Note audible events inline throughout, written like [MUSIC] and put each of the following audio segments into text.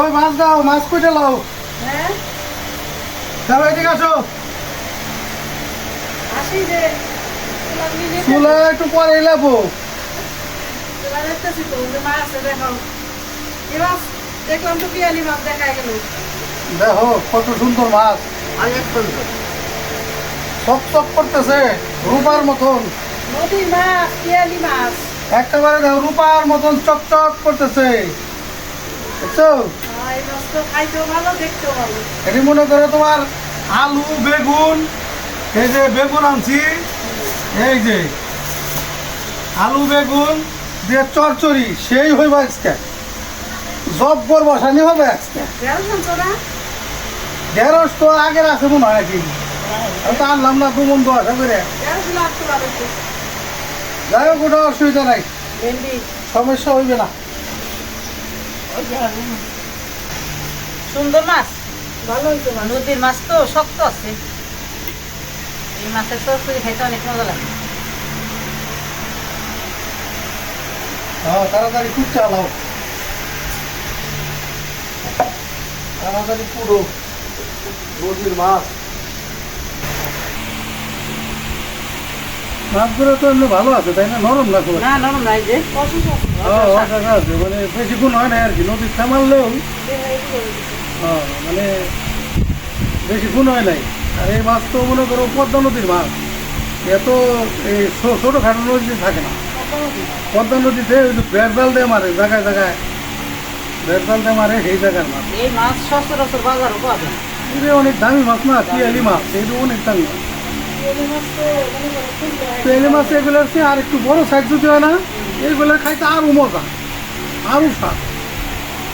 ওই মাছ দাও মাছ কুইটে লাও। হ্যাঁ? দাও এদিকে আসো। আসি যে চুলা একটু পরে লাবো চুলা দেখতেছি তো মাছ আছে দেখাও কি মাছ দেখলাম তো পিয়ালি মাছ দেখা গেল। দেখো কত সুন্দর মাছ। অনেক সুন্দর চক চক করতেছে রূপার মতন। নদীর মাছ পিয়ালি মাছ। একেবারে দেখো রূপার মতন চক চক করতেছে। বুঝছ এটি মনে করো তোমার আলু বেগুন এই যে বেগুন আনছি এই যে আলু বেগুন দিয়ে চরচড়ি সেই হইব আজকে। জব্বর বসানি হবে আজকে। ঢেঁড়স তো আগের আছে মনে হয় নাকি? তো আনলাম না দু মন দশ করে। যাই হোক কোনো অসুবিধা নাই। সমস্যা হইবে না। যে সুন্দর মাছ? ভালো মাছ। নদীর মাছ তো শক্ত আছে। এই মাছের সরসরি খাইতে অনেক মজা লাগে। হ্যাঁ তাড়াতাড়ি খুব চালাও। তাড়াতাড়ি পুরো নদীর মাছ। মাছগুলো তো এমনি ভালো আছে তাই না? নরম না না নরম নাই যে। হ্যাঁ, অসাকা আছে মানে বেশিক্ষণ হয় না আর কি। নদীর থামালেও হ্যাঁ, মানে বেশি গুণ হয় নাই। আর এই মাছ তো মনে করো পদ্মা নদীর মাছ। এত এই ছোটোখাটো নদীতে থাকে না। পদ্মা নদীতে ওই যে বেড় জাল দিয়ে মারে জায়গায় জায়গায় বেড় জাল দিয়ে মারে সেই জায়গার মাছ। এই মাছ সচরাচর বাজারও পাওয়া যায় এটা অনেক দামি মাছ না পিয়ালি মাছ এটা অনেক দামি মাছ। পিয়ালি মাছ চেয়ে আর একটু বড় সাইজ যদি হয় না এইগুলো খাইতে আরও মজা আরও স্বাদ।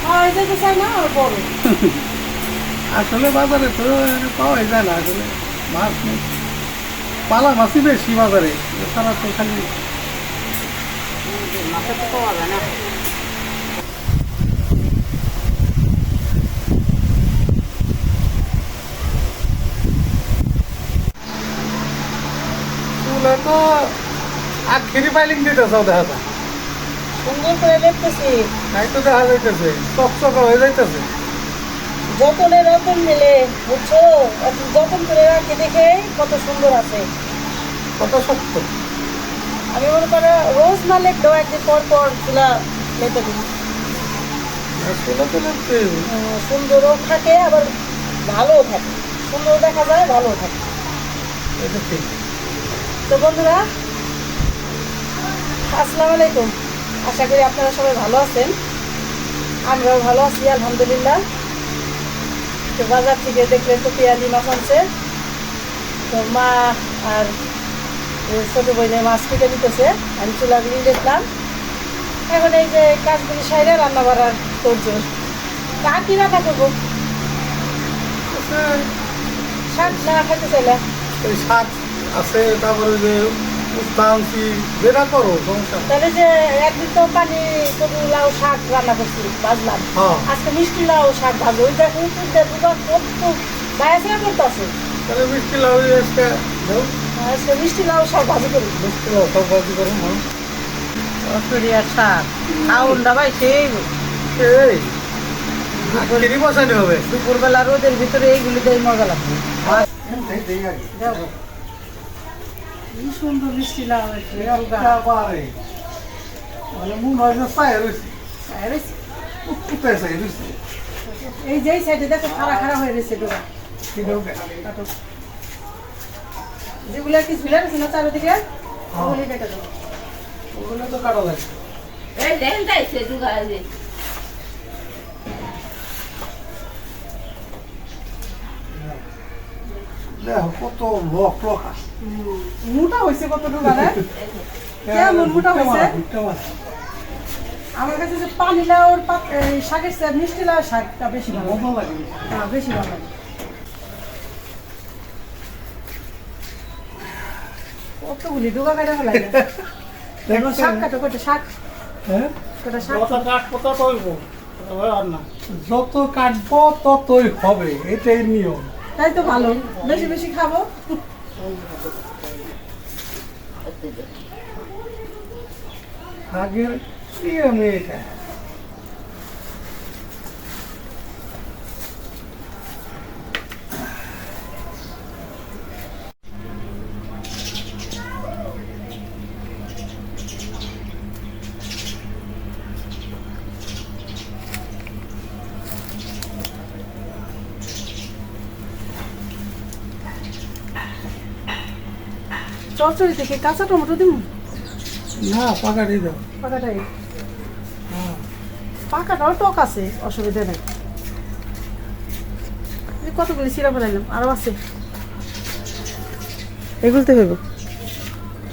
[LAUGHS] আসলে বাজারে তো পাওয়া যায় না আসলে মাছ পালা মাছই বেশি বাজারে এছাড়া তো খালি মাছের তো পাওয়া যায় না। চুলে তো আখেরি পাইলিং দিতেছে দেখা যায় সুন্দর করে দেখতেছি। তাই তো দেখা যাইতেছে চকচক হয়ে যাইতেছে। যতনে রতন মিলে বুঝছ? এত যতন করে রাখি দেখে কত সুন্দর আছে। কত আমি মনে করো রোজ না লেখলেও একদিন পর পর চুলা দিই। চুলে তো সুন্দরও থাকে আবার ভালোও থাকে। সুন্দর দেখা যায় থাকে। তো বন্ধুরা আসসালামু আলাইকুম। আশা করি আপনারা সবাই ভালো আছেন। আমরাও ভালো আছি আলহামদুলিল্লাহ। তো বাজার থেকে দেখলেন তো পেঁয়াজি মাছ আনছে। তো মা আর ছোটো বইনে মাছ কেটে দিতেছে আমি চুলাগুলি দেখলাম। এখন এই যে কাজগুলি সাইডে রান্না বাড়ার করছে তা কি রান্না করব? শাক না খাইতে চাইলে? শাক আছে তারপরে যে আনছি যেটা করো সমস্যা তাহলে যে একদিন তো পানি কবু লাউ শাক রান্না করছি ভাজলাম হ্যাঁ। আজকে মিষ্টি লাউ শাক ভাজো ওই দেখো উত্তর দুবার কত বায়াসরা করতেছে। তাহলে মিষ্টি লাউ আজকে আজকে মিষ্টি লাউ শাক ভাজি করি মিষ্টি লাউ সব ভাজি করো হ্যাঁ সরসরি শাক। খাউনটা ভাই সেই। দুপুরবেলা রোদের ভিতরে এইগুলি দিয়ে মজা লাগবে। এই দেই আগে। দেখো কি সুন্দর একেবারে। মানে মন হয় না রয়েছে। রয়েছে? এই যে সাইডে দেখো খাড়া খাড়া হয়ে রয়েছে কি যেগুলো কি ঝুলে রয়েছে না চারিদিকে? ওগুলি কেটে দেবো। ওগুলো তো কাটা লাগে এই দেখো কত লোক লোক আছে। মোটা হয়েছে [LAUGHS] কেমন মোটা হয়েছে? আমার কাছে যে পানি লাউর শাকের চেয়ে মিষ্টি লাউ শাকটা বেশি ভালো। লাগে। হ্যাঁ বেশি ভালো লাগে। কতগুলি ডোকা কাটা ফেলা যায় এখন শাক কাটো কটা শাক? হ্যাঁ? কটা শাক কাটবো ততই হবে এটাই নিয়ম। তাই তো ভালো। বেশি বেশি খাব। আগের আমি এটা? চরচড়ি থেকে কাঁচা টমেটো দিব? না পাকাটি দাও। পাকাটাই পাকাটাও টক আছে অসুবিধা নেই। কতগুলি সিরা ফেলাইলাম আরও আছে। এগুলোতে হইব।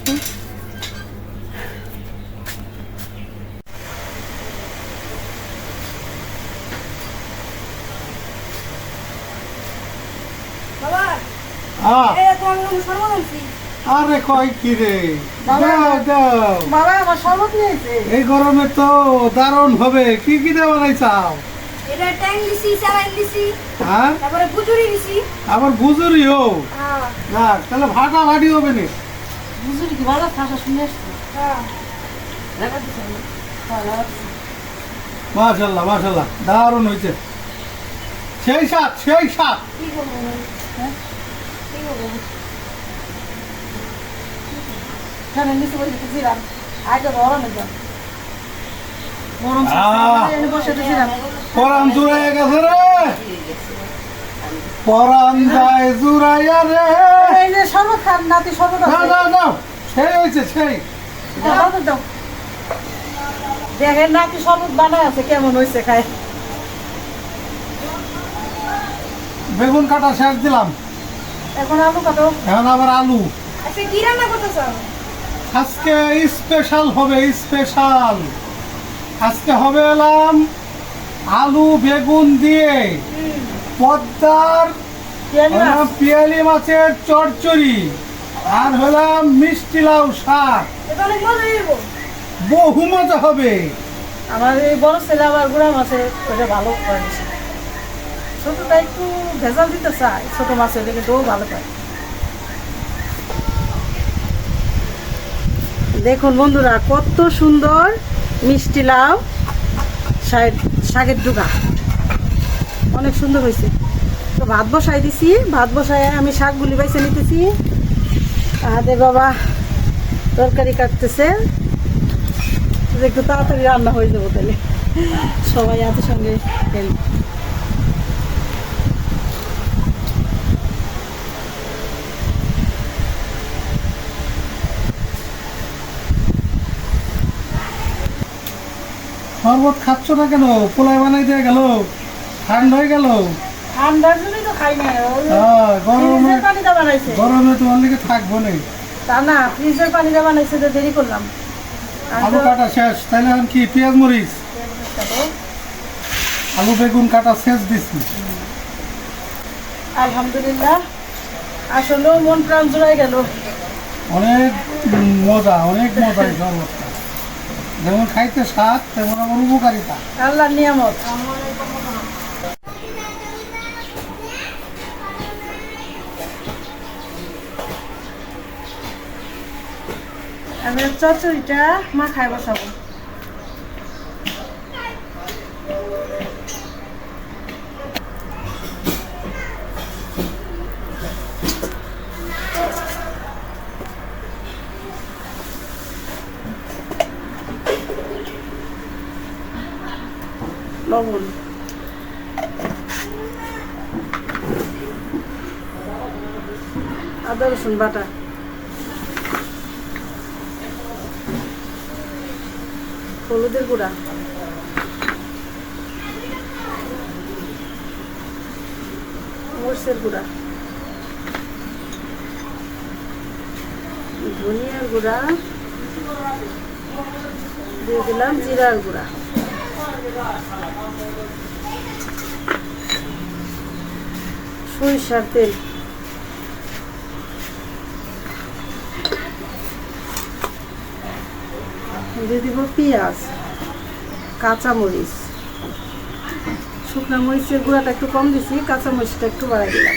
হুম। আহ, আরে কয় কি রে? দাও দাও। বাবা আমার শরবত নিয়েছে। এই গরমে তো দারুণ হবে। কি কি দেওয়া নাই চাও এটা ট্যাং হ্যাঁ? তারপরে আবার বুজুরি হোক হ্যাঁ। না তাহলে ভাটা ভাটি হবে না। কি শুনে আসছে। হ্যাঁ। মাশাল্লাহ মাশাল্লাহ দারুণ হয়েছে সেই সাত সেই সাত কি করব হ্যাঁ? কি করব? এখানে নিচে বসে দিয়েছিলাম আগে গরম একদম গরম বসে দিয়েছিলাম পরান জুড়াইয়া গেছে রে। পরান যায় জুড়াইয়া রে। এই যে শরবত নাতি না আছে। না না সেই হয়েছে সেই। দাও, দাও, দাও। দেখেন নাতি শরবত বানায় আছে কেমন হয়েছে খায়। বেগুন কাটা শেষ দিলাম। এখন আলু কাটো। এখন আবার আলু। আচ্ছা কি রান্না করতেছ? আজকে স্পেশাল হবে স্পেশাল আজকে হবে এলাম আলু বেগুন দিয়ে পদ্মার পিয়ালি মাছের চচ্চড়ি আর হলাম মিষ্টি লাউ শাক। বহু মজা হবে। আমার এই বড় ছেলে আবার গুড়া মাছে ওটা ভালো দিছে ছোটটা একটু ভেজাল দিতে চায় ছোট মাছ হইলে কিন্তু ভালো পায়। দেখুন বন্ধুরা, কত সুন্দর মিষ্টি লাউ শাক- শাকের ডুগা। অনেক সুন্দর হয়েছে। তো ভাত বসাই দিছি, ভাত বসায় আমি শাকগুলি বাইছে নিতেছি। আদে বাবা, তরকারি কাটতেছে। একটু তাড়াতাড়ি রান্না হয়ে যাব তাহলে। সবাই আছে সঙ্গে শরবত খাচ্ছ না কেন? পোলাই বানাই দিয়ে গেল। ঠান্ডা হয়ে গেল। ঠান্ডার জন্যই তো খাই না গরমে গরমে তোমার থাকব না। তা না ফ্রিজের পানিটা বানাইছে তো দেরি করলাম। আলু কাটা শেষ। তাহলে এখন কি পেঁয়াজ মরিচ? আলু বেগুন কাটা শেষ আলহামদুলিল্লাহ। আসলেও মন প্রাণ গেল। অনেক মজা অনেক মজা এই শরবতটা। যেমন খাইতে স্বাদ তেমন আমার উপকারিতা। আল্লাহ নিয়ামত। আমি মা মাখায় বসাবো বাটা। হলুদের গুঁড়া। মরিচের গুঁড়া। ধনিয়ার গুঁড়া। দিয়ে দিলাম জিরার গুঁড়া। সরিষার তেল। দিয়ে দিব পেঁয়াজ, কাঁচামরিচ। শুকনো মরিচের গুঁড়াটা একটু কম দিছি, কাঁচামরিচটা একটু বাড়াই দিলাম।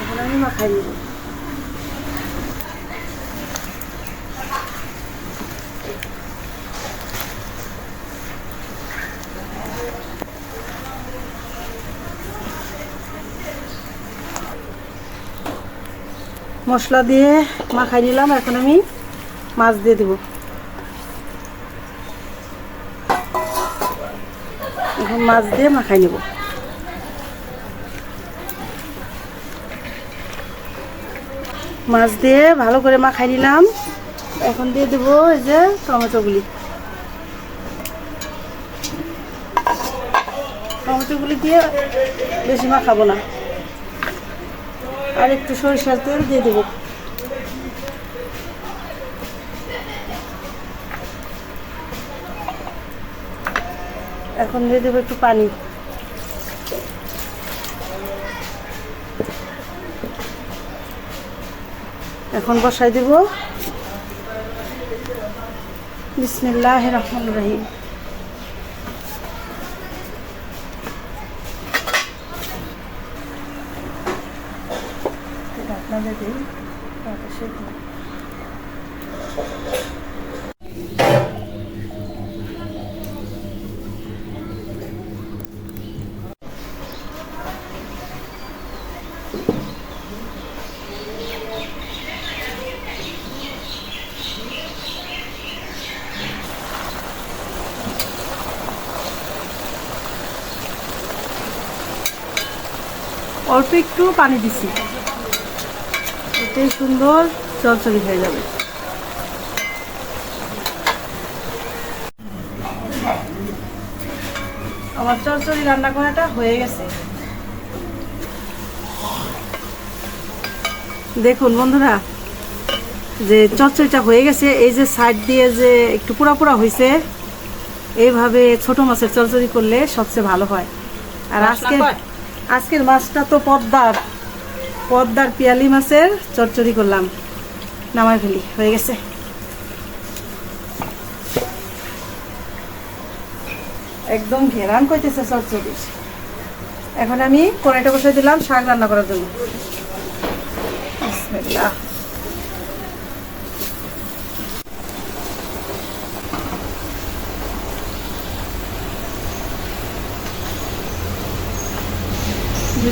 এখন আমি মাখাই নিব। মশলা দিয়ে মাখাই নিলাম, এখন আমি মাছ দিয়ে দিব এখন মাছ দিয়ে মাখাই নেব। মাছ দিয়ে ভালো করে মাখাই নিলাম। এখন দিয়ে দেবো এই যে টমেটোগুলি টমেটোগুলি দিয়ে বেশি মাখাবো না। আর একটু সরিষার তেল দিয়ে দেবো। এখন দিয়ে দেবো একটু পানি। এখন বসাই দেব। বিসমিল্লাহ রহমান রহিম ঢাকনা দিয়ে দিই তারপর সেদ্ধ হবে। অল্প একটু পানি দিছি। এটাই সুন্দর চলচলি হয়ে যাবে। আমার চলচলি রান্না করাটা হয়ে গেছে। দেখুন বন্ধুরা যে চচ্চড়িটা হয়ে গেছে এই যে সাইড দিয়ে যে একটু পোড়া পোড়া হয়েছে এইভাবে ছোট মাছের চচ্চড়ি করলে সবচেয়ে ভালো হয়। আর আজকে আজকের মাছটা তো পদ্মার পদ্মার পিয়ালি মাছের চরচড়ি করলাম। নামাই ফেলি, হয়ে গেছে। একদম ঘেরান করতেছে চরচড়ি এখন আমি কড়াইটা বসে দিলাম, শাক রান্না করার জন্য। বিসমিল্লাহ।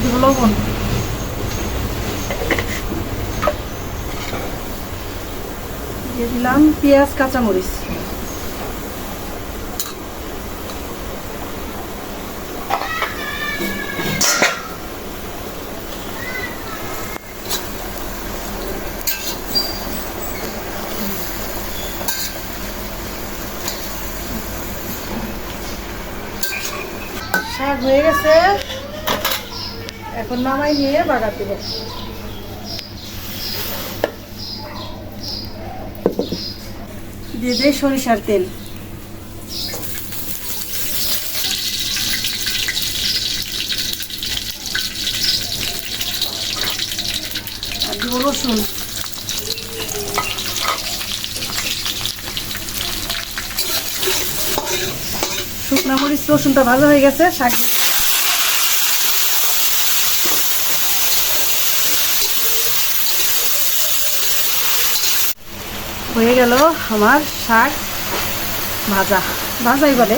দিব লবণ দিয়ে দিলাম পেঁয়াজ কাঁচামরিচ। শাক হয়ে গেছে। এখন নামাই নিয়ে বাগার দেবো দিয়ে সরিষার তেল। রসুন। শুকনো মরিচ রসুনটা ভালো হয়ে গেছে, শাক হয়ে গেল আমার শাক ভাজা। ভাজাই বলে।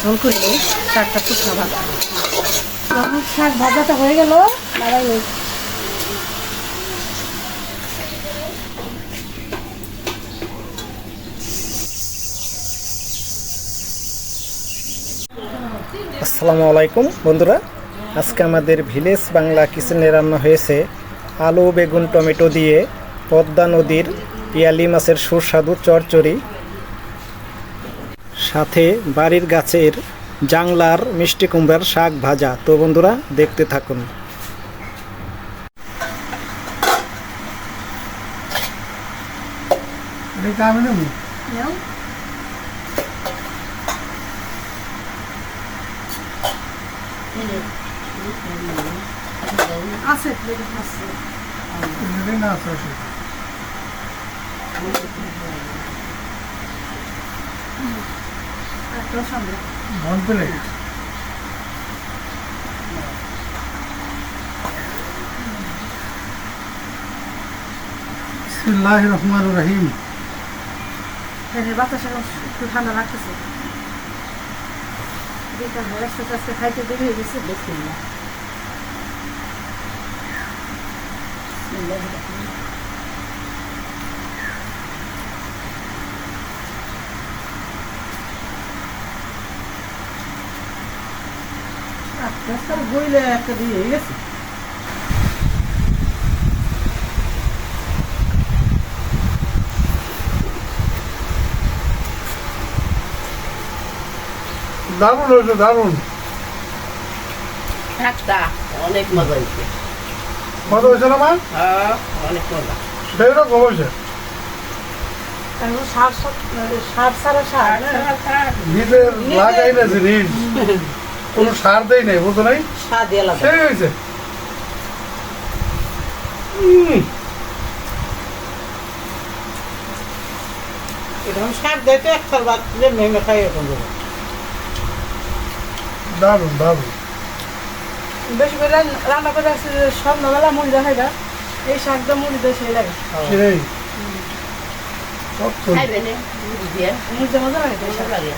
ঝোল করিলে শাকটা শুকনো ভাজা আমার শাক ভাজাটা হয়ে গেল। আসসালামু আলাইকুম, বন্ধুরা। আজকে আমাদের ভিলেজ বাংলা কিচেনে রান্না হয়েছে আলু, বেগুন, টমেটো দিয়ে পদ্মা নদীর পিয়ালি মাছের সুস্বাদু চরচড়ি সাথে বাড়ির গাছের জাংলার মিষ্টি কুমড়ার শাক ভাজা। তো বন্ধুরা দেখতে থাকুন। আছে প্লেটে আছে না আছে? একটা সামনে বিসমিল্লাহ রহমান রহিম বাতাসে একটু ঠান্ডা লাগতেছে। খাইতে দেরি হয়ে গেছে। বেশি সংস্কার বইলে একটা দিয়ে গেছে। দারুণ হয়েছে দারুণ। অনেক মজা হয়েছে। মজা হয়েছে না মা? হ্যাঁ, অনেক মজা। বেরো কম হয়েছে। সার সারা সার হ্যাঁ। ভিতরে লাগাই না জিনিস [LAUGHS] কোনো সার দেই নাই বুঝো নাই? সেই হয়েছে। দেয় বেশি করে রান্না করে আসছে সন্ধ্যাবেলা মুড়ি দেখাই না এই শাকটা মুড়ি দিয়ে সেই লাগে। সেই। সত্য খাইবে না মুড়ি দিয়ে মুড়িতে মজা লাগে।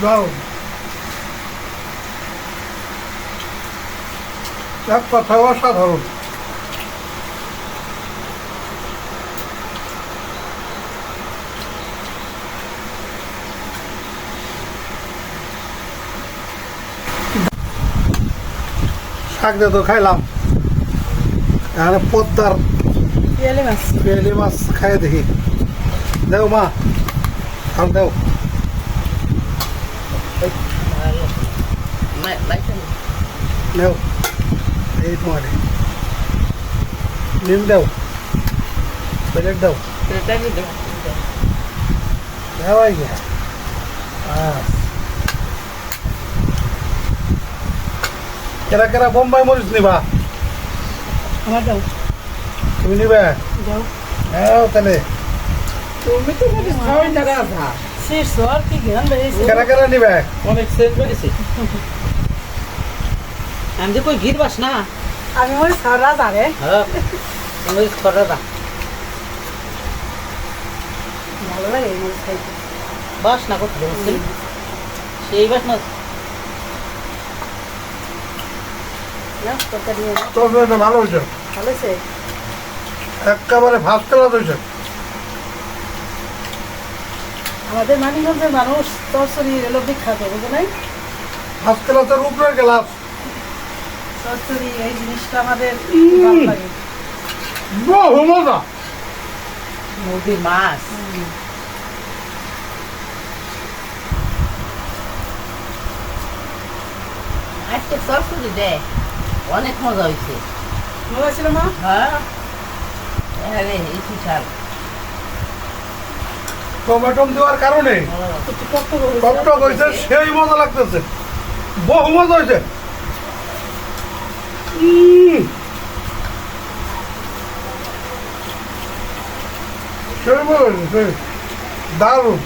দারুণ এক কথা অসাধারণ শাক দিয়ে তো খাইলাম। এখানে পদ্মার পিয়ালি মাছ। পেলে মাছ খাই দেখি। দেও মা আর দেও মা- মাইছে না। নেও এই তোমার নিম দাও প্লেট দাও? দেওয়াই গিয়া। কেরা কেরা বোম্বাই মরিচ নিবা? আমার দাও। তুমি নিবে? দাও। হ্যাঁ তাহলে। তুমি তো বলিস খাওয়াই না রাধা শীর্ষ আর কি জ্ঞান বেরিয়েছে কেরা কেরা নিবে? অনেক সেন্ট বেরিয়েছে আমি যে কই ঘির বাস না। আমি মনে সার রাজা হ্যাঁ আমি খরা দা। ভালো লাগে এই খাইতে। বাস না করতে সেই বাস না। ভালো হয়েছে? ভালো হয়েছে? একেবারে ফার্স্ট ক্লাস হয়েছে। আমাদের মানিকগঞ্জের মানুষ তরসরি এলো বিখ্যাত বুঝো নাই? ফার্স্ট ক্লাসের উপরে গেলাম তরসরি এই জিনিসটা আমাদের বহু মজা। নদীর মাছ। আজকে সরস্বতী দেয় অনেক মজা হয়েছে মজা ছিল মা? হ্যাঁ। আরে এই বিশাল টমেটো দেওয়ার কারণে করে টকটক হয়েছে সেই মজা লাগতেছে। বহু মজা হয়েছে উম। সেই মজা হয়েছে সেই। দারুণ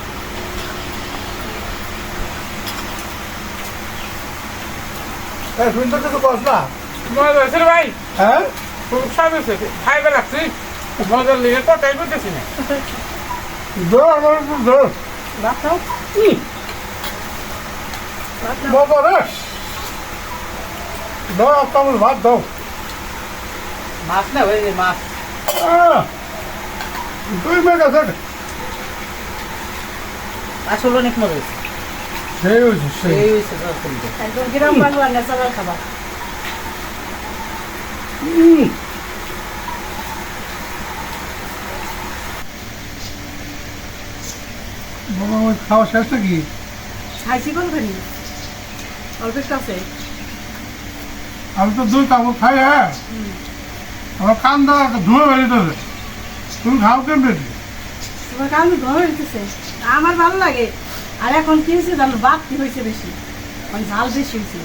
হ্যাঁ শুনতে কিছু কস না মজা হয়েছে ভাই হ্যাঁ খুব স্বাদ হয়েছে খাইবে লাগছি মজার লিগে কথাই বলতেছি না ধর আমার দাও এক চামচ ভাত দাও মাছ না ওই মাছ। দুই মেঘা থাকে আসলে অনেক মজা হয়েছে। সেই হয়েছে সেই। হয়েছে একদম গ্রাম বাংলা ন্যাচারাল খাবার। খাওয়া শেষ নাকি? খাইছি কোন খানি অল্প একটু আছে। আমি তো দুই কাপড় খাই হ্যাঁ? আমার কান্দা ধুয়ে বেরিয়েছে তুমি খাও কেমনি? তোমার হইতেছে আমার ভালো লাগে। আর এখন কি হয়েছে জানো? বাড়তি হয়েছে বেশি। মানে ঝাল বেশি হয়েছে।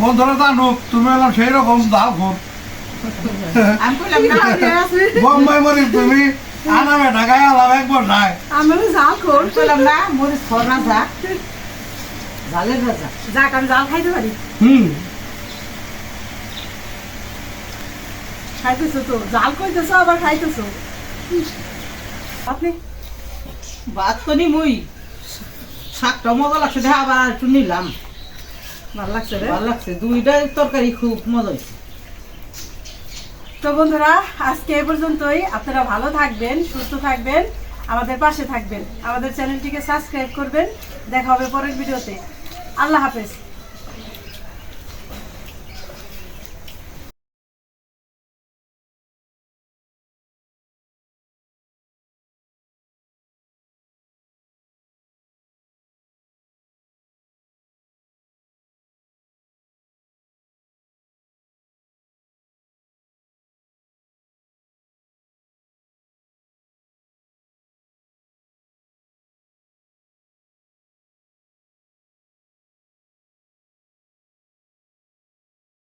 বন্ধুরা জানুক তুমি এলাম সেই রকম দাও ঘর আমি কইলাম না বোম্বাই মরি তুমি আনামে ঢাকায় আলাম একবার নাই। আমি ঝাল খোর না মরিচ খর না যাক ঝালের ভাজা। যাক আমি জাল খাইতে পারি। হুম। খাইতেছো তো? জাল কইতেছো আবার খাইতেছো? আপনি? ভাত তো নি মুই। শাকটা মজা লাগছে দেখা আবার একটু নিলাম। ভালো লাগছে রে। ভালো লাগছে দুইটা তরকারি খুব মজা হয়েছে তো বন্ধুরা আজকে এ পর্যন্তই। আপনারা ভালো থাকবেন সুস্থ থাকবেন আমাদের পাশে থাকবেন। আমাদের চ্যানেলটিকে সাবস্ক্রাইব করবেন। দেখা হবে পরের ভিডিওতে। আল্লাহ হাফেজ।